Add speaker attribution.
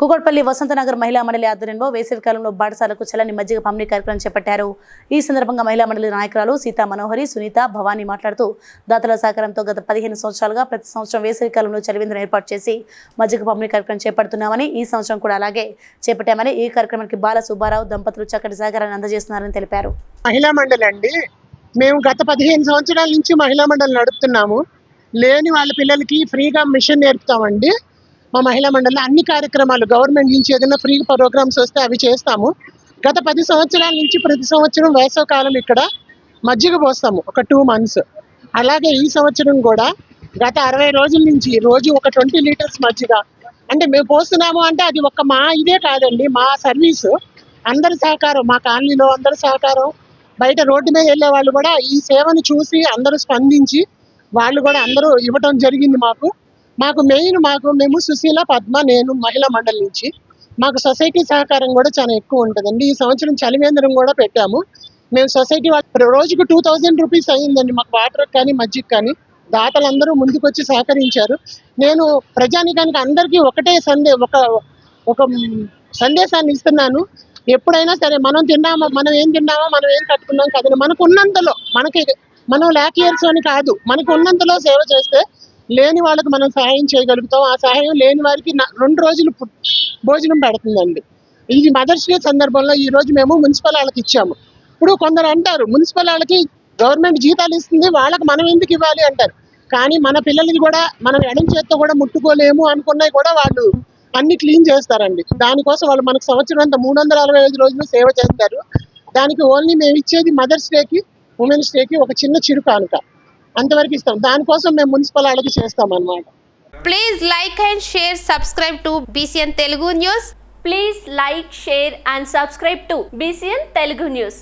Speaker 1: కుకట్పల్లి వసంతనగర్ మహిళా మండలి ఆధ్వర్యంలో వేసవి కాలంలో బాటసాలకు చల్లని మజ్జిగ పంపిణీ కార్యక్రమం చేపట్టారు. ఈ సందర్భంగా మహిళా మండలి నాయకురాలు సీతా మనోహరి సునీత భవానీ మాట్లాడుతూ దాతల సహకారంతో గత పదిహేను సంవత్సరాలుగా ప్రతి సంవత్సరం వేసవి కాలంలో ఏర్పాటు చేసి మజ్జిగ పంపిణీ కార్యక్రమం చేపడుతున్నామని ఈ సంవత్సరం కూడా అలాగే చేపట్టామని ఈ కార్యక్రమానికి బాల సుబ్బారావు దంపతులు చక్కటి సహకారాన్ని అందజేస్తున్నారని తెలిపారు.
Speaker 2: మహిళా మండలి అండి మేము గత పదిహేను సంవత్సరాల నుంచి మహిళా మండలి నడుపుతున్నాము. లేని వాళ్ళ పిల్లలకి ఫ్రీగా మిషన్ నేర్పుతామండి. మా మహిళా మండలిలో అన్ని కార్యక్రమాలు గవర్నమెంట్ నుంచి ఏదైనా ఫ్రీ ప్రోగ్రామ్స్ వస్తే అవి చేస్తాము. గత పది సంవత్సరాల నుంచి ప్రతి సంవత్సరం వేసవకాలం ఇక్కడ మజ్జిగ పోస్తాము ఒక టూ మంత్స్ అలాగే ఈ సంవత్సరం కూడా గత అరవై రోజుల నుంచి రోజు ఒక ట్వంటీ లీటర్స్ మజ్జిగ. అంటే మేము పోస్తున్నాము అంటే అది ఒక మా ఇదే కాదండి మా సర్వీసు అందరి సహకారం మా కాలనీలో అందరి సహకారం. బయట రోడ్డు మీద వెళ్ళే వాళ్ళు కూడా ఈ సేవను చూసి అందరూ స్పందించి వాళ్ళు కూడా అందరూ ఇవ్వటం జరిగింది మాకు. మాకు మెయిన్ మాకు మేము సుశీల పద్మ నేను మహిళా మండలి నుంచి. మాకు సొసైటీ సహకారం కూడా చాలా ఎక్కువ ఉంటుందండి. ఈ సంవత్సరం చలివేంద్రం కూడా పెట్టాము. మేము సొసైటీ వాళ్ళ రోజుకు టూ థౌజండ్ రూపీస్ అయ్యిందండి మాకు వాటర్ కానీ మజ్జిగ కానీ. దాతలందరూ ముందుకొచ్చి సహకరించారు. నేను ప్రజానికానికి అందరికీ ఒకటే సందే ఒక ఒక సందేశాన్ని ఇస్తున్నాను. ఎప్పుడైనా సరే మనం తిన్నామా మనం ఏం తిన్నామా మనం ఏం కట్టుకున్నాం కదండి మనకు ఉన్నంతలో మనకి మనం లేక ఇయర్స్ అని కాదు మనకు ఉన్నంతలో సేవ చేస్తే లేని వాళ్ళకి మనం సహాయం చేయగలుగుతాం. ఆ సహాయం లేని వారికి రెండు రోజులు భోజనం పెడుతుందండి. ఇది మదర్స్ డే సందర్భంలో ఈ రోజు మేము మున్సిపల్ వాళ్ళకి ఇచ్చాము. ఇప్పుడు కొందరు అంటారు మున్సిపల్ వాళ్ళకి గవర్నమెంట్ జీతాలు ఇస్తుంది వాళ్ళకి మనం ఎందుకు ఇవ్వాలి? అంటారు. కానీ మన పిల్లలకి కూడా మనం ఎడం చేత్తో కూడా ముట్టుకోలేము అనుకున్నవి కూడా వాళ్ళు అన్ని క్లీన్ చేస్తారండి. దానికోసం వాళ్ళు మనకు సంవత్సరం అంతా మూడు వందల అరవై ఐదు రోజులు సేవ చేస్తారు. దానికి ఓన్లీ మేము ఇచ్చేది మదర్స్ డేకి ఉమెన్స్ డేకి ఒక చిన్న చిరు కానుక అంతవరకు ఇస్తాం. దానికోసం మేము మున్సిపల్ వాళ్ళకి చేస్తాం అనమాట
Speaker 3: please like and share subscribe to BCN Telugu news
Speaker 4: please like share and subscribe to BCN Telugu news